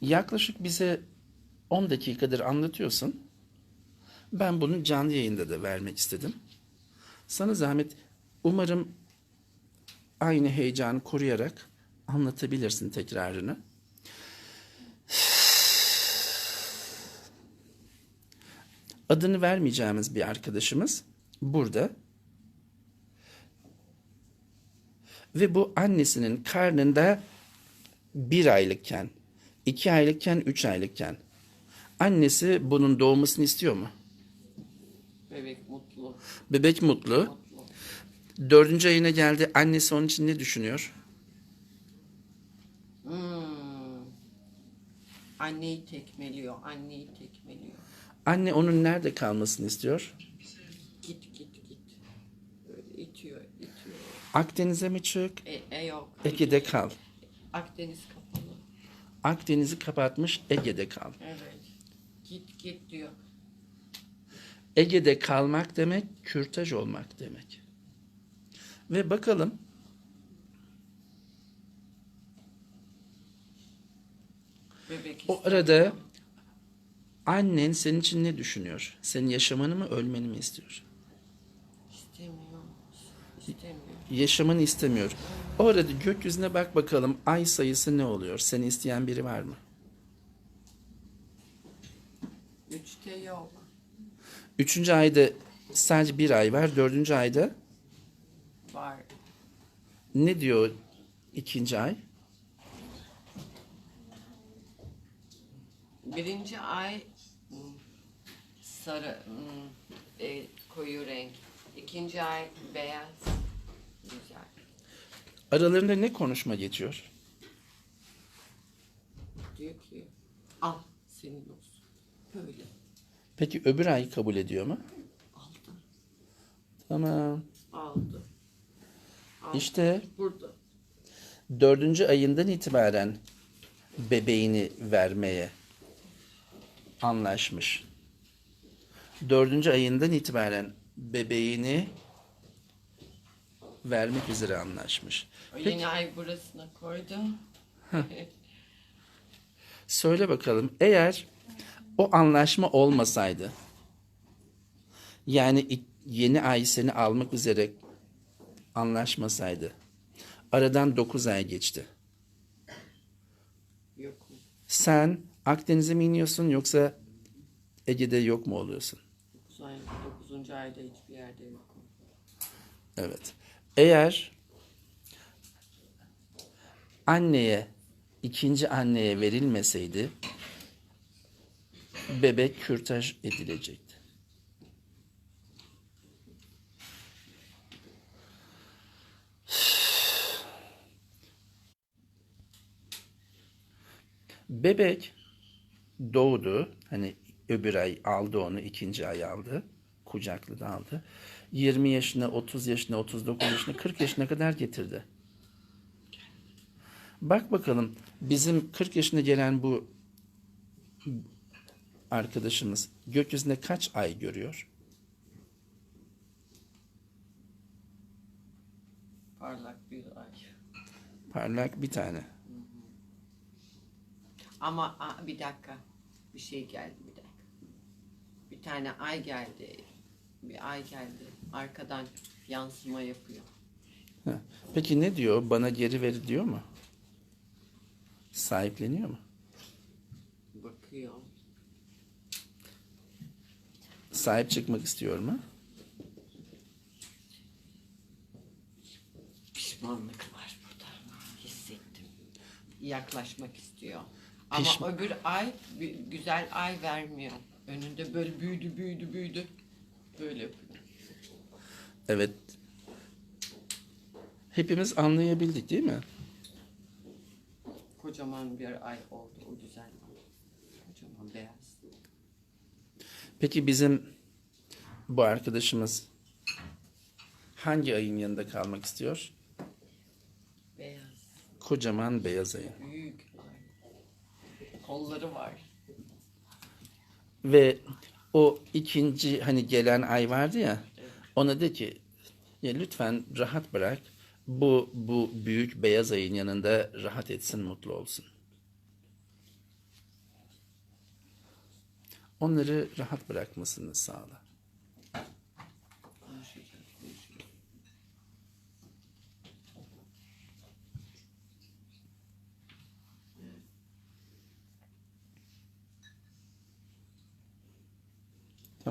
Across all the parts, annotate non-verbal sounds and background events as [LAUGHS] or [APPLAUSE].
yaklaşık bize 10 dakikadır anlatıyorsun. Ben bunu canlı yayında da vermek istedim. Sana zahmet umarım aynı heyecanı koruyarak anlatabilirsin tekrarını. Adını vermeyeceğimiz bir arkadaşımız burada. Ve bu annesinin karnında bir aylıkken, iki aylıkken, üç aylıkken annesi bunun doğmasını istiyor mu? Bebek mutlu. Bebek mutlu. Mutlu. Dördüncü ayına geldi. Annesi onun için ne düşünüyor? Hmm. Anneyi tekmeliyor. Anneyi tekmeliyor. Anne onun nerede kalmasını istiyor? Git git git. Böyle itiyor itiyor. Akdeniz'e mi çık? E, e yok. Ege'de kal. Akdeniz kapalı. Akdeniz'i kapatmış Ege'de kal. Evet. Git git diyor. Ege'de kalmak demek kürtaj olmak demek. Ve bakalım Bebek o arada annen senin için ne düşünüyor? Senin yaşamanı mı ölmeni mi istiyor? İstemiyor. Yaşamanı istemiyor. O arada gökyüzüne bak bakalım ay sayısı ne oluyor? Seni isteyen biri var mı? Üçte yok. Üçüncü ayda sadece bir ay var. Dördüncü ayda Var. ne diyor ikinci ay? Birinci ay sarı hmm, e, koyu renk. İkinci ay beyaz. Güzel. Aralarında ne konuşma geçiyor? Diyor ki al senin olsun. Böyle Peki öbür ay kabul ediyor mu? aldı. Tamam. Aldı. aldı. İşte burada. dördüncü ayından itibaren bebeğini vermeye anlaşmış. Dördüncü ayından itibaren bebeğini vermek üzere anlaşmış. O yeni ay burasına koydu. [LAUGHS] Söyle bakalım eğer o anlaşma olmasaydı yani yeni ay seni almak üzere anlaşmasaydı aradan 9 ay geçti. Yok? Sen Akdeniz'e mi iniyorsun yoksa Ege'de yok mu oluyorsun? 9 ay, 9. ayda hiçbir yerde yok. Evet. Eğer anneye, ikinci anneye verilmeseydi bebek kürtaj edilecekti. Bebek doğdu. Hani öbür ay aldı onu, ikinci ay aldı. Kucakladı aldı. 20 yaşına, 30 yaşına, 39 yaşına, 40 yaşına kadar getirdi. Bak bakalım bizim 40 yaşına gelen bu arkadaşımız gökyüzünde kaç ay görüyor? Parlak bir ay. Parlak bir tane. Ama a, bir dakika. Bir şey geldi bir dakika. Bir tane ay geldi. Bir ay geldi. Arkadan yansıma yapıyor. Heh. Peki ne diyor? Bana geri ver diyor mu? Sahipleniyor mu? Bakıyor. Sahip çıkmak istiyor mu? Pişmanlık var burada. Hissettim. Yaklaşmak istiyor. Ama Pişman- öbür ay güzel ay vermiyor. Önünde böyle büyüdü büyüdü büyüdü. Böyle yapıyor. Evet. Hepimiz anlayabildik değil mi? Kocaman bir ay oldu. O güzel. Kocaman beyaz. Peki bizim bu arkadaşımız hangi ayın yanında kalmak istiyor? Beyaz. Kocaman beyaz ayın. Büyük ay. Kolları var. Ve o ikinci hani gelen ay vardı ya ona de ki ya lütfen rahat bırak bu bu büyük beyaz ayın yanında rahat etsin mutlu olsun. Onları rahat bırakmasını sağla.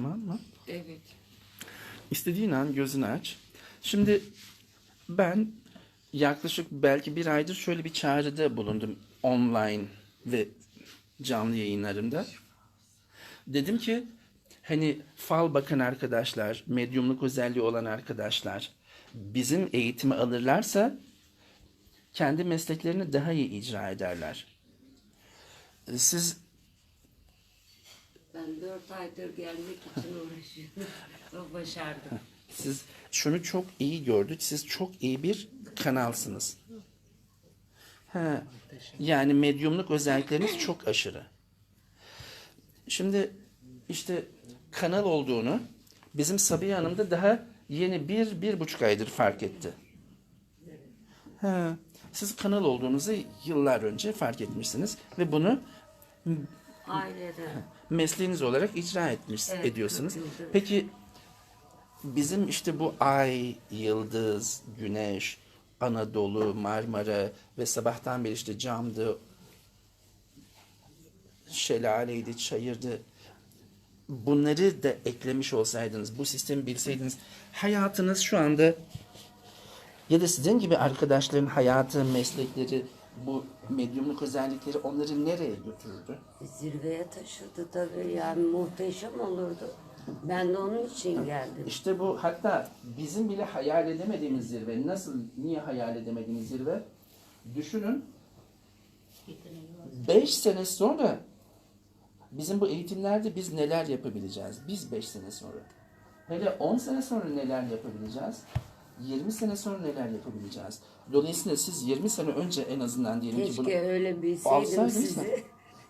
Tamam mı? Evet. İstediğin an gözünü aç. Şimdi ben yaklaşık belki bir aydır şöyle bir çağrıda bulundum online ve canlı yayınlarımda. Dedim ki hani fal bakan arkadaşlar, medyumluk özelliği olan arkadaşlar bizim eğitimi alırlarsa kendi mesleklerini daha iyi icra ederler. Siz Ben dört aydır gelmek için uğraşıyorum. [LAUGHS] Ve başardım. Siz şunu çok iyi gördük. Siz çok iyi bir kanalsınız. Ha, yani medyumluk özellikleriniz çok aşırı. Şimdi işte kanal olduğunu bizim Sabiha Hanım da daha yeni bir, bir buçuk aydır fark etti. Ha, siz kanal olduğunuzu yıllar önce fark etmişsiniz ve bunu Ailede. mesleğiniz olarak icra etmiş Evet, ediyorsunuz. yıldır. Peki bizim işte bu ay, yıldız, güneş, Anadolu, Marmara ve sabahtan beri işte camdı, şelaleydi, çayırdı. Bunları da eklemiş olsaydınız, bu sistemi bilseydiniz hayatınız şu anda ya da sizin gibi arkadaşların hayatı, meslekleri, bu medyumluk özellikleri onları nereye götürürdü? Zirveye taşıdı tabii yani muhteşem olurdu. Ben de onun için geldim. İşte bu hatta bizim bile hayal edemediğimiz zirve. Nasıl, niye hayal edemediğimiz zirve? Düşünün. 5 sene sonra bizim bu eğitimlerde biz neler yapabileceğiz? Biz 5 sene sonra. Hele 10 sene sonra neler yapabileceğiz? 20 sene sonra neler yapabileceğiz? Dolayısıyla siz 20 sene önce en azından diyelim ki bunu... Keşke öyle bilseydim sizi.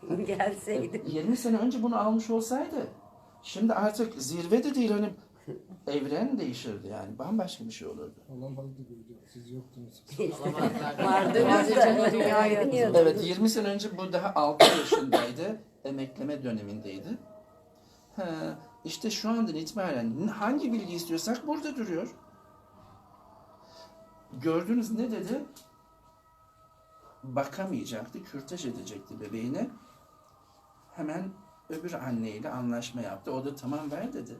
[LAUGHS] Gelseydim. 20 sene önce bunu almış olsaydı şimdi artık zirve de değil hani evren değişirdi yani bambaşka bir şey olurdu. Olamazdı böyle. Siz yoktunuz. [LAUGHS] Vardınız da dünyaya Evet 20 sene önce bu daha 6 yaşındaydı. Emekleme dönemindeydi. Ha, işte şu andan itibaren hangi bilgi istiyorsak burada duruyor. Gördünüz ne dedi? Bakamayacaktı, kürtaj edecekti bebeğine. Hemen öbür anneyle anlaşma yaptı. O da tamam ver dedi.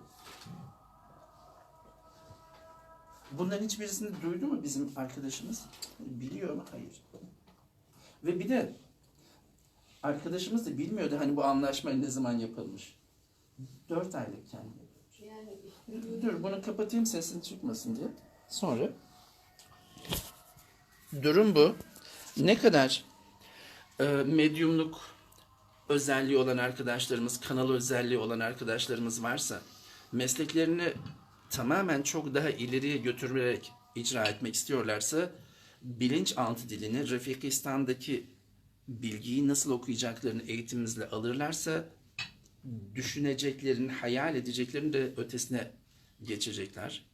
Bunların hiçbirisini duydu mu bizim arkadaşımız? Biliyor mu? Hayır. Ve bir de arkadaşımız da bilmiyordu hani bu anlaşma ne zaman yapılmış. Dört aylık kendi. Dur bunu kapatayım sesin çıkmasın diye. Sonra durum bu. Ne kadar e, medyumluk özelliği olan arkadaşlarımız, kanal özelliği olan arkadaşlarımız varsa mesleklerini tamamen çok daha ileriye götürerek icra etmek istiyorlarsa bilinçaltı dilini Refikistan'daki bilgiyi nasıl okuyacaklarını eğitimimizle alırlarsa düşüneceklerin, hayal edeceklerin de ötesine geçecekler.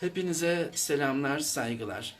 Hepinize selamlar, saygılar.